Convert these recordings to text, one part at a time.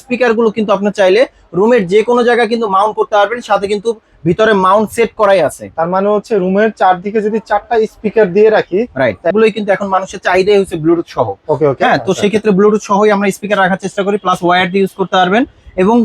স্পিকারগুলো কিন্তু আপনার চাইলে রুমের যে কোনো জায়গায় কিন্তু মাউন্ট করতে পারবেন সাথে কিন্তু ভিতরে মাউন্ট সেট করাই আছে। তার মানে হচ্ছে রুমের চারদিকে যদি চারটা স্পিকার দিয়ে রাখি রাইট এগুলোই কিন্তু এখন মানুষের চাহিদাই হচ্ছে ব্লুটুথ সহ। ওকে ওকে হ্যাঁ তো সেক্ষেত্রে ব্লুটুথ সহই আমরা স্পিকার রাখার চেষ্টা করি প্লাস ওয়্যার দিয়ে ইউজ করতে পারবেন। এবং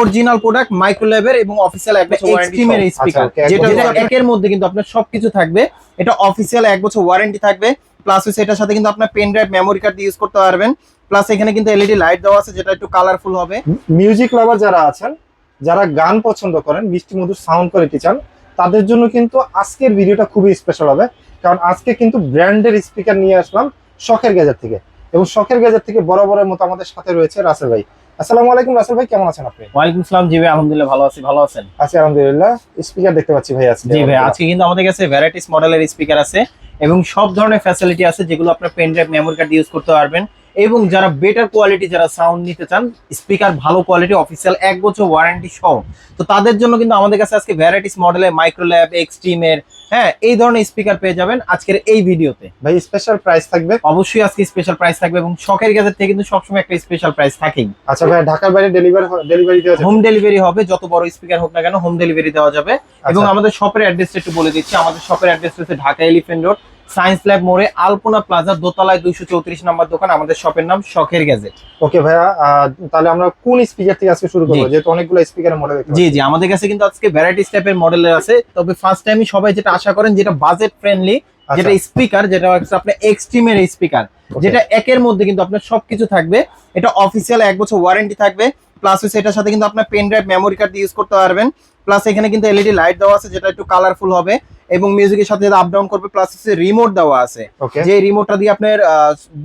অরিজিনাল প্রোডাক্ট মাইক্রোল্যাবের এবং অফিসিয়াল এক বছর এক্সট্রিমের আচ্ছা, স্পিকার যেটা একের মধ্যে কিন্তু আপনার সবকিছু থাকবে। এটা অফিসিয়াল এক বছর ওয়ারেন্টি থাকবে। প্লাস হচ্ছে এটার সাথে কিন্তু আপনার পেন ড্রাইভ মেমোরি কার্ড দিয়ে ইউজ করতে পারবেন। প্লাস এখানে কিন্তু এলইডি লাইট দেওয়া আছে যেটা একটু কালারফুল হবে। মিউজিক লাভার যারা আছেন যারা গান পছন্দ করেন মিষ্টি মধুর সাউন্ড কোয়ালিটি চান তাদের জন্য কিন্তু আজকের ভিডিওটা খুবই স্পেশাল হবে। কারণ আজকে কিন্তু ব্র্যান্ডের স্পিকার নিয়ে আসলাম শখের গ্যাজেট থেকে। এবং শখের গ্যাজেট থেকে বরাবরের মতো আমাদের সাথে রয়েছে রাসেল ভাই। আসসালামু আলাইকুম রাসেল ভাই কেমন আছেন আপনি? ওয়ালাইকুম আসসালাম জি ভাই আলহামদুলিল্লাহ ভালো আছি ভালো আছেন? আছি আলহামদুলিল্লাহ স্পিকার দেখতে পাচ্ছি ভাই আজকে। জি ভাই আজকে কিন্তু আমাদের কাছে ভ্যারাইটিস মডেলের স্পিকার আছে। এবং সব ধরনের ফ্যাসিলিটি আছে যেগুলো আপনার pen drive memory card use করতে পারবেন। এবং যারা বেটার কোয়ালিটি যারা সাউন্ড নিতে চান স্পিকার ভালো কোয়ালিটি অফিসিয়াল এক বছর ওয়ারেন্টি সহ তো তাদের জন্য কিন্তু আমাদের কাছে আজকে ভ্যারাইটিস মডেলের মাইক্রোল্যাব এক্সট্রিমের হ্যাঁ এই ধরনের স্পিকার পেয়ে যাবেন আজকের এই ভিডিওতে ভাই স্পেশাল প্রাইস থাকবে? অবশ্যই আজকে স্পেশাল প্রাইস থাকবে এবং শখের গ্যাজেট থেকে কিন্তু সবসময় একটা স্পেশাল প্রাইস থাকেই। আচ্ছা ভাই ঢাকার বাইরে ডেলিভারি ডেলিভারি দেওয়া হোম ডেলিভারি হবে যত বড় স্পিকার হোক না কেন হোম ডেলিভারি দেওয়া যাবে। এবং আচ্ছা। আমাদের শপের অ্যাড্রেসটা একটু বলে দিচ্ছি আমাদের শপের অ্যাড্রেস হচ্ছে Dhaka Elephant Road Science Lab মোড়ে আলপনা প্লাজা দোতলায় দুইশো চৌত্রিশ নম্বর দোকান আমাদের শপের নাম শখের গ্যাজেট ওকে ভাইয়া তাহলে আমরা কোন স্পিকার থেকে আজকে শুরু করব। যেহেতু অনেকগুলো স্পিকারের মডেল জি জি আমাদের কাছে কিন্তু আজকে ভ্যারাইটিস টাইপের মডেলের আছে। তবে ফার্স্ট টাইমই সবাই যেটা আশা করেন যেটা বাজেট ফ্রেন্ডলি আচ্ছা। যেটা স্পিকার যেটা হচ্ছে আপনার এক্সট্রিমের স্পিকার যেটা একের মধ্যে কিন্তু আপনার সবকিছু থাকবে। এটা অফিসিয়াল এক বছর ওয়ারেন্টি থাকবে। প্লাস হচ্ছে এটার সাথে কিন্তু আপনার pen drive memory card use করতে পারবেন। প্লাস এখানে কিন্তু এলইডি লাইট দেওয়া আছে যেটা একটু কালারফুল হবে। এবং মিউজিকের সাথে আপ ডাউন করবে প্লাস হচ্ছে রিমোট দেওয়া আছে। যে রিমোটটা দিয়ে আপনার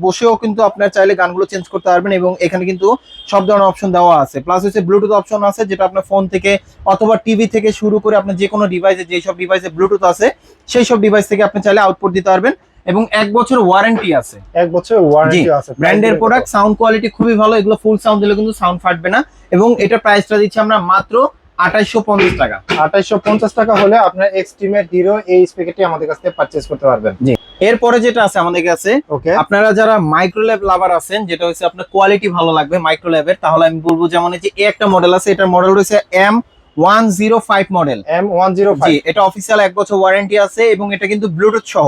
বসেও কিন্তু আপনার চাইলে গানগুলো চেঞ্জ করতে পারবেন এবং এখানে কিন্তু সব ধরনের অপশন দেওয়া আছে। প্লাস হচ্ছে ব্লুটুথ অপশন আছে যেটা আপনার ফোন থেকে অথবা টিভি থেকে শুরু করে আপনার যে কোনো ডিভাইসে যেই সব ডিভাইসে ব্লুটুথ আছে সেই সব ডিভাইস থেকে আপনি চাইলে আউটপুট দিতে পারবেন এবং এক বছর ওয়ারেন্টি আছে। এক বছর ওয়ারেন্টি আছে। ব্র্যান্ডের প্রোডাক্ট সাউন্ড কোয়ালিটি খুবই ভালো এগুলো ফুল সাউন্ড দিলে কিন্তু সাউন্ড ফাটবে না এবং এটা প্রাইসটা দিচ্ছি আমরা মাত্র আঠাইশশো পঞ্চাশ টাকা। আঠাইশো পঞ্চাশ টাকা হলে আপনার এক্সট্রিমের হিরো এই স্পিকারটি আমাদের কাছ থেকে পারচেজ করতে পারবেন। এরপরে যেটা আছে আমাদের কাছে ওকে। আপনারা যারা মাইক্রোল্যাব লাভার আছেন যেটা হচ্ছে আপনার কোয়ালিটি ভালো লাগবে মাইক্রোল্যাবের তাহলে আমি বলব যেমন যে একটা মডেল আছে এটার মডেল রয়েছে M one zero five model M one zero এটা অফিসিয়াল এক বছর ওয়ারেন্টি আছে এবং এটা কিন্তু ব্লুটুথ সহ।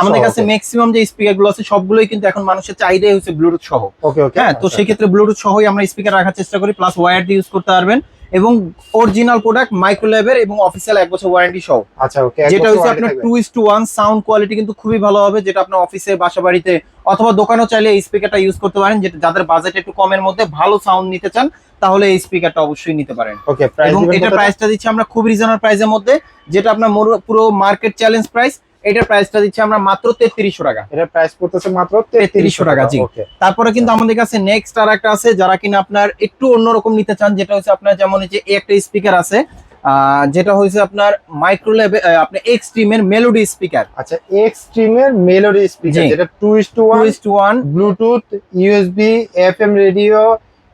আমাদের কাছে ম্যাক্সিমাম যে স্পিকারগুলো আছে সবগুলোই কিন্তু এখন মানুষের চাহিদাই হচ্ছে ব্লুটুথ সহ। ওকে ওকে হ্যাঁ তো সেক্ষেত্রে ব্লুটুথ সহই আমরা স্পিকার রাখার চেষ্টা করি প্লাস ওয়্যার দিয়ে ইউজ করতে পারবেন। এবং অরিজিনাল প্রোডাক্ট মাইক্রোল্যাবের এবং অফিসিয়াল এক বছর ওয়ারেন্টি সহ। আচ্ছা ওকে যেটা হচ্ছে আপনার two is two one sound quality কিন্তু খুবই ভালো হবে যেটা আপনার অফিসে বাসা বাড়িতে অথবা দোকানেও চাইলে এই স্পিকারটা ইউজ করতে পারেন যেটা যাদের বাজেট একটু কমের মধ্যে ভালো সাউন্ড নিতে চান তাহলে এই স্পিকারটা অবশ্যই নিতে পারেন। ওকে প্রাইস এবং এটা প্রাইসটা দিচ্ছি আমরা খুব রিজনেবল প্রাইসের মধ্যে যেটা আপনার পুরো মার্কেট চ্যালেঞ্জ প্রাইস এটার প্রাইসটা দিচ্ছি আমরা মাত্র তেত্রিশশো টাকা। এটা প্রাইস পড়তেছে মাত্র 3300 টাকা, জি। তারপরে কিন্তু আমাদের কাছে নেক্সট আর একটা আছে যারা কিনা আপনার একটু অন্যরকম নিতে চান যেটা হচ্ছে আপনার যেমন এই যে একটা স্পিকার আছে যেটা হয়েছে আপনার মাইক্রোলেভে আপনার এক্সট্রিমের মেলোডি স্পিকার আচ্ছা এক্সট্রিমের মেলোডি স্পিকার যেটা two is two two one is two one Bluetooth USB FM radio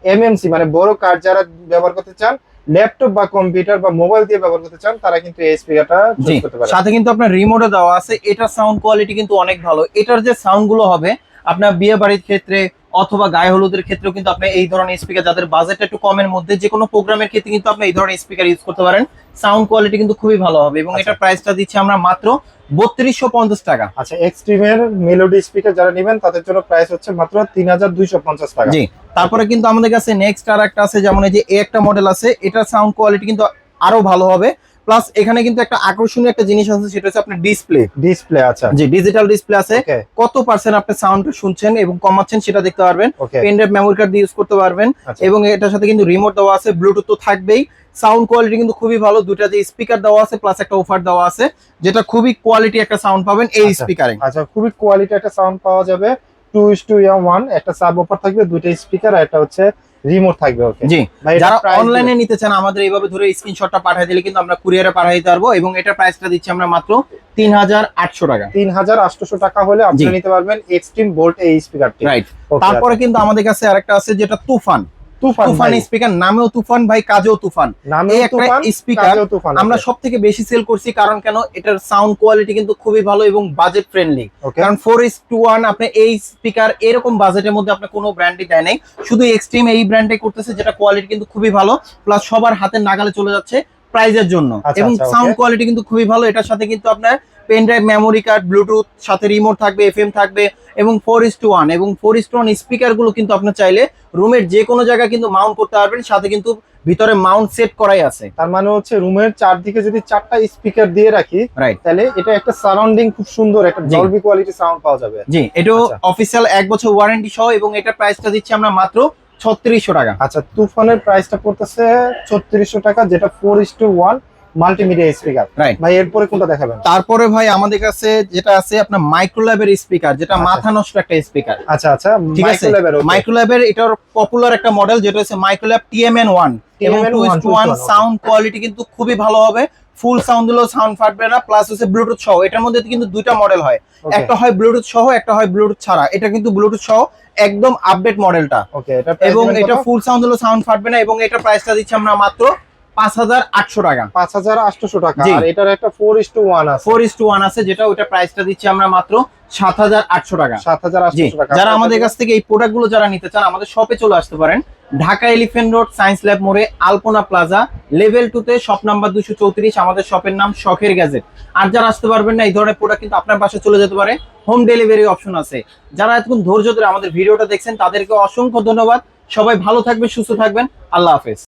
MMC মানে বড় কার্ড যারা ব্যবহার করতে চান ল্যাপটপ বা কম্পিউটার বা মোবাইল দিয়ে ব্যবহার করতে চান তারা কিন্তু এই স্পিকারটা ইউজ করতে পারে সাথে কিন্তু আপনার রিমোটও দেওয়া আছে। এটার সাউন্ড কোয়ালিটি কিন্তু অনেক ভালো। এটার যে সাউন্ডগুলো হবে আপনার বিয়ে বাড়ির ক্ষেত্রে অথবা গায়ে হলুদের ক্ষেত্রেও কিন্তু আপনি এই ধরনের স্পিকার যাদের বাজেটটা একটু কমের মধ্যে যে কোনো প্রোগ্রামের ক্ষেত্রে কিন্তু আপনি এই ধরনের স্পিকার ইউজ করতে পারেন। সাউন্ড কোয়ালিটি কিন্তু খুবই ভালো হবে এবং আচ্ছা। এটার প্রাইসটা দিচ্ছি আমরা মাত্র বত্রিশশো পঞ্চাশ টাকা। আচ্ছা এক্সট্রিমের মেলোডি স্পিকার যারা নেবেন তাদের জন্য প্রাইস হচ্ছে মাত্র তিন হাজার দুইশো পঞ্চাশ টাকা। জি তারপরে কিন্তু আমাদের কাছে নেক্সট আর একটা আছে যেমন এই যে এই একটা মডেল আছে এটার সাউন্ড কোয়ালিটি কিন্তু আরও ভালো হবে। প্লাস এখানে কিন্তু একটা আকর্ষণীয় একটা জিনিস আছে সেটা হচ্ছে আপনার ডিসপ্লে ডিসপ্লে আচ্ছা। যে ডিজিটাল ডিসপ্লে আছে। কত পার্সেন্ট আপনি সাউন্ড শুনছেন এবং কমাচ্ছেন সেটা দেখতে পারবেন। পেন ড্রাইভ মেমোরি কার্ড দিয়ে ইউজ করতে পারবেন। আচ্ছা। এবং এটার সাথে কিন্তু রিমোট দেওয়া আছে ব্লুটুথ তো থাকবেই। সাউন্ড কোয়ালিটি কিন্তু খুবই ভালো দুটা যে স্পিকার দেওয়া আছে প্লাস একটা অফার দেওয়া আছে যেটা খুবই কোয়ালিটি একটা সাউন্ড পাবেন এই আচ্ছা। স্পিকারে আচ্ছা খুবই কোয়ালিটি একটা সাউন্ড পাওয়া যাবে। টু ইস টু ওয়ান একটা সাব অফার থাকবে দুইটা স্পিকার আর একটা হচ্ছে রিমোট থাকবে ওকে জি। যারা অনলাইনে নিতে চান আমাদের এইভাবে ধরে স্ক্রিনশটটা পাঠিয়ে দিলে কিন্তু আমরা কুরিয়ারে পাঠিয়ে দিতে পারব এবং এটার প্রাইসটা দিচ্ছি আমরা মাত্র তিন হাজার আটশো টাকা। তিন হাজার আটশোশো টাকা হলে আপনি নিতে পারবেন এক্সট্রিম বোল্ট এই স্পিকারটি রাইট তারপরে কিন্তু আমাদের কাছে আরেকটা আছে যেটা তুফান। তুফান স্পিকার নামেও তুফান ভাই কাজেও তুফান। নামেও তুফান আমরা সব থেকে বেশি সেল করছি কারণ কেন? এটার সাউন্ড কোয়ালিটি কিন্তু খুবই ভালো এবং বাজেট ফ্রেন্ডলি কারণ ফোর ইস টু ওয়ান আপনি এই স্পিকার এরকম বাজেটের মধ্যে আপনার কোনো ব্র্যান্ডই দেয় নাই। শুধু এক্সট্রিম এই ব্র্যান্ডে করতেছে যেটা কোয়ালিটি কিন্তু খুবই ভালো প্লাস সবার হাতের নাগালে চলে যাচ্ছে প্রাইজের জন্য। আচ্ছা, এবং আচ্ছা, সাউন্ড কোয়ালিটি কিন্তু খুবই ভালো এটার সাথে কিন্তু আপনার pen drive memory card Bluetooth সাথে রিমোট থাকবে এফএম থাকবে এবং ফোর ইস টু ওয়ান এবং ফোর ইস টু ওয়ান স্পিকারগুলো কিন্তু আপনার চাইলে রুমের যে কোনো জায়গায় কিন্তু মাউন্ট করতে পারবেন সাথে কিন্তু ভিতরে মাউন্ট সেট করাই আছে। তার মানে হচ্ছে রুমের চারদিকে যদি চারটা স্পিকার দিয়ে রাখি রাইট তাহলে এটা একটা সারাউন্ডিং খুব সুন্দর একটা জি। ডলবি কোয়ালিটি সাউন্ড পাওয়া যাবে। জি আচ্ছা। অফিসিয়াল এক বছর ওয়ারেন্টি সহ এবং এটার প্রাইসটা দিচ্ছি আমরা মাত্র ছত্রিশশো টাকা। আচ্ছা তুফানের প্রাইসটা পড়তেছে ছত্রিশশো টাকা যেটা four is two one multimedia speaker Right. ভাই এরপরে কোনটা দেখাবেন? তারপরে ভাই আমাদের কাছে যেটা আছে আপনার মাইক্রোল্যাবের স্পিকার যেটা আচ্ছা। মাথা নষ্ট একটা স্পিকার আচ্ছা আচ্ছা ঠিক আছে? মাইক্রোল্যাবের এটার পপুলার একটা মডেল যেটা হচ্ছে মাইক্রোল্যাব টিএমএন ওয়ান এবং টু 1, ওয়ান 2:1, সাউন্ড কোয়ালিটি কিন্তু খুবই ভালো হবে। ফুল সাউন্ড দিলেও সাউন্ড ফাটবে না প্লাস হচ্ছে ব্লুটুথ সহ। এটার মধ্যে কিন্তু দুইটা মডেল হয়। একটা হয় ব্লুটুথ সহ একটা হয় ব্লুটুথ ছাড়া। এটা কিন্তু ব্লুটুথ সহ একদম আপডেট মডেলটা এবং এটা ফুল সাউন্ড দিলেও সাউন্ড ফাটবে না এবং এটা প্রাইসটা দিচ্ছি আমরা মাত্র পাঁচ হাজার আটশো টাকা। 5800 টাকা। আর এটার একটা 4 is to 1 আছে। যেটা ওটা প্রাইসটা দিচ্ছি আমরা মাত্র সাত হাজার আটশো টাকা। জি। 7800 টাকা যারা আমাদের কাছ থেকে এই যারা নিতে চান আমাদের শপে চলে আসতে পারেন। Dhaka Elephant Road Science Lab মোড়ে আলপনা প্লাজা লেভেল টু তে শপ নাম্বার দুশো চৌত্রিশ আমাদের শপের নাম শখের গ্যাজেট আর যারা আসতে পারবেন না এই ধরনের প্রোডাক্ট কিন্তু আপনার পাশে চলে যেতে পারে। হোম ডেলিভারি অপশন আছে। যারা এতক্ষণ ধৈর্য ধরে আমাদের ভিডিওটা দেখছেন তাদেরকে অসংখ্য ধন্যবাদ। সবাই ভালো থাকবেন সুস্থ থাকবেন। আল্লাহ হাফেজ।